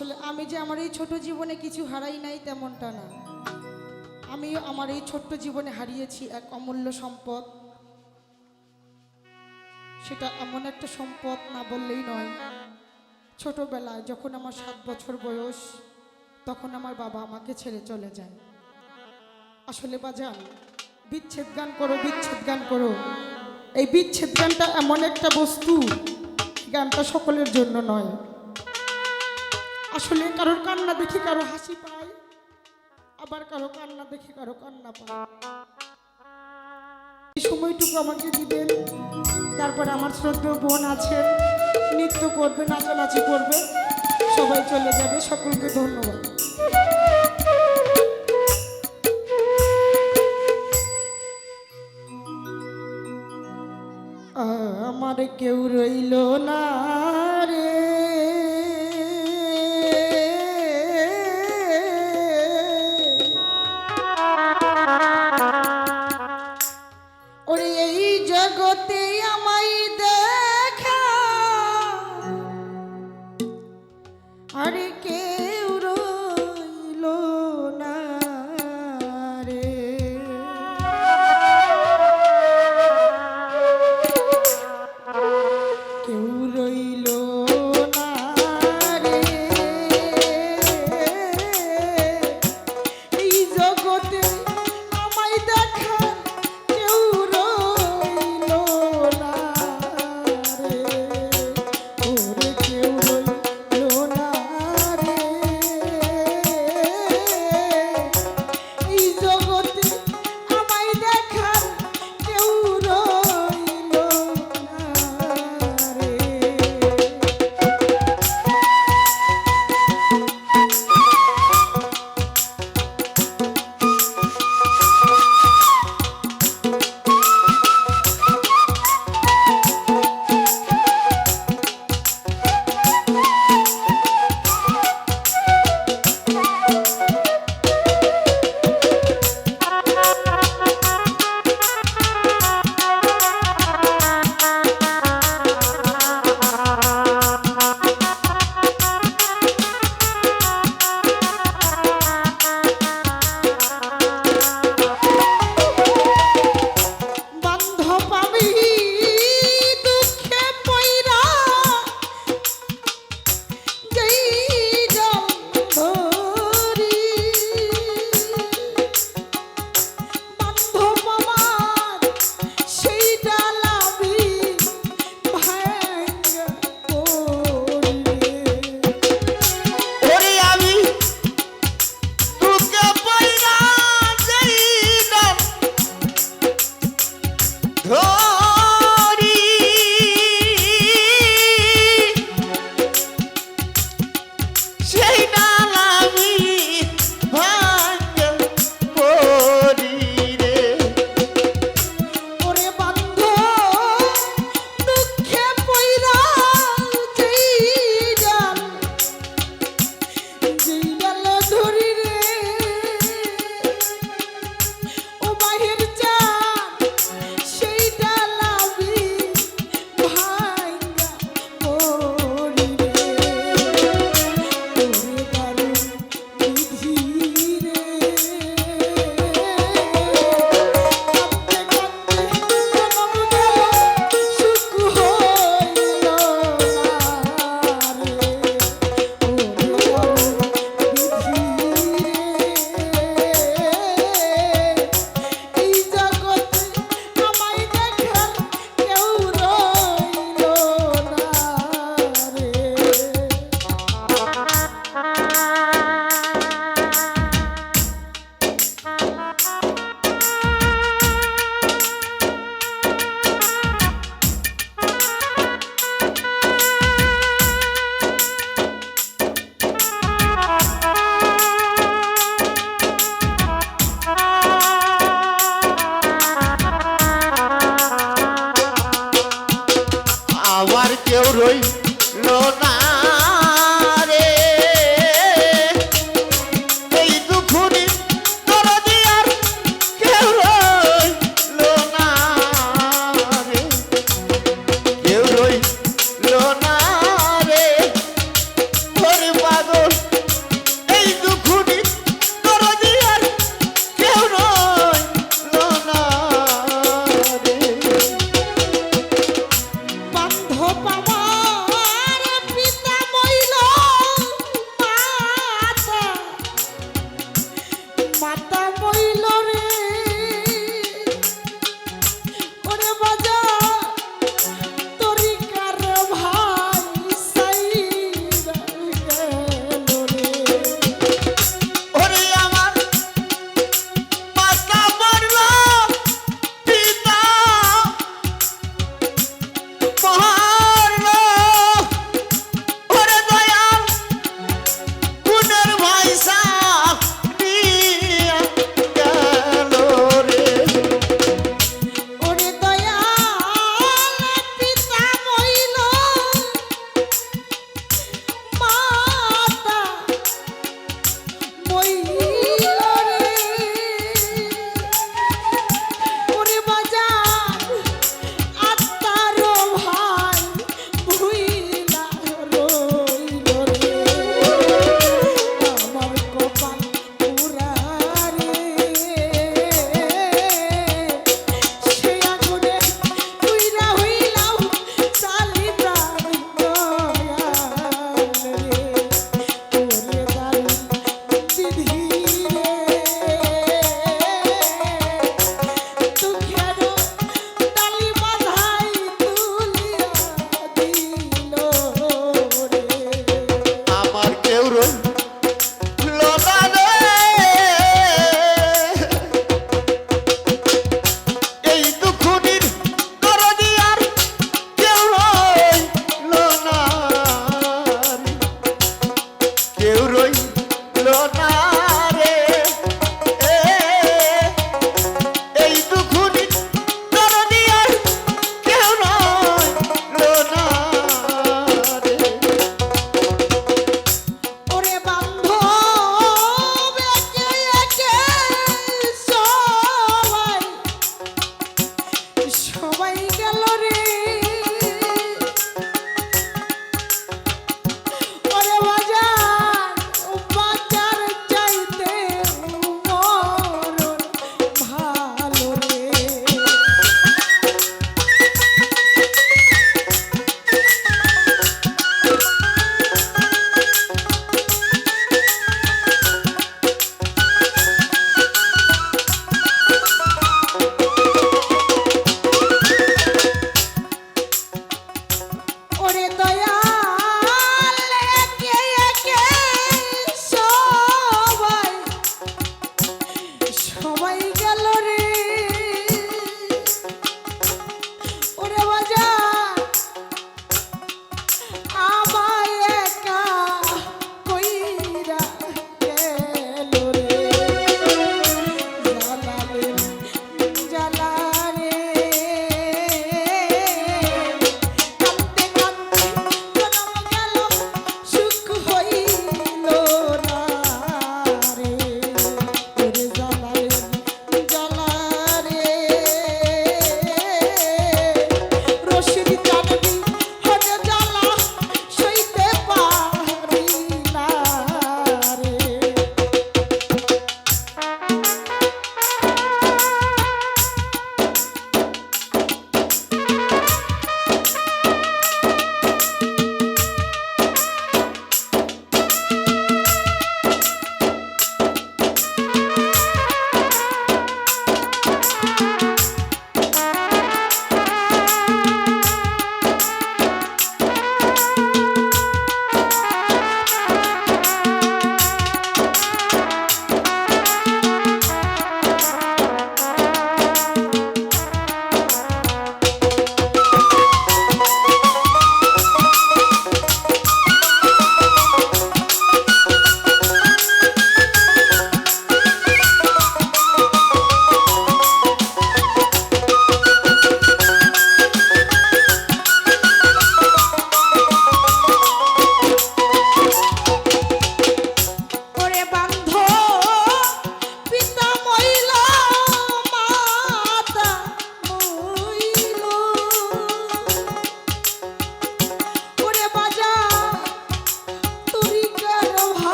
আসলে আমি যে আমার এই ছোট জীবনে কিছু হারাই নাই তেমনটা না। আমি আমার এই ছোট্ট জীবনে হারিয়েছি এক অমূল্য সম্পদ। সেটা এমন একটা সম্পদ না বললেই নয়। ছোটবেলায় যখন আমার সাত বছর বয়স, তখন আমার বাবা আমাকে ছেড়ে চলে যায়। আসলে বাজান, বিচ্ছেদ গান করো, বিচ্ছেদ গান করো। এই বিচ্ছেদ গানটা এমন একটা বস্তু, গানটা সকলের জন্য নয়। আসলে কারোর কান্না দেখি কারও হাসি পায়, আবার কারও কান্না দেখি কারও কান্না পায়। এই সময়টুকু আমাকে দিবেন, তারপর আমার শ্রদ্ধেয় বোন আছেন নৃত্য করবে, নাচানাচি করবে, সবাই চলে যাবে, সকলকে ধন্যবাদ। আমার কেউ রইল না। কেউ রইল রে এই দুখুনি ধরনি আর রে ওরে বান্ধব সবাই সবাই গেল রে।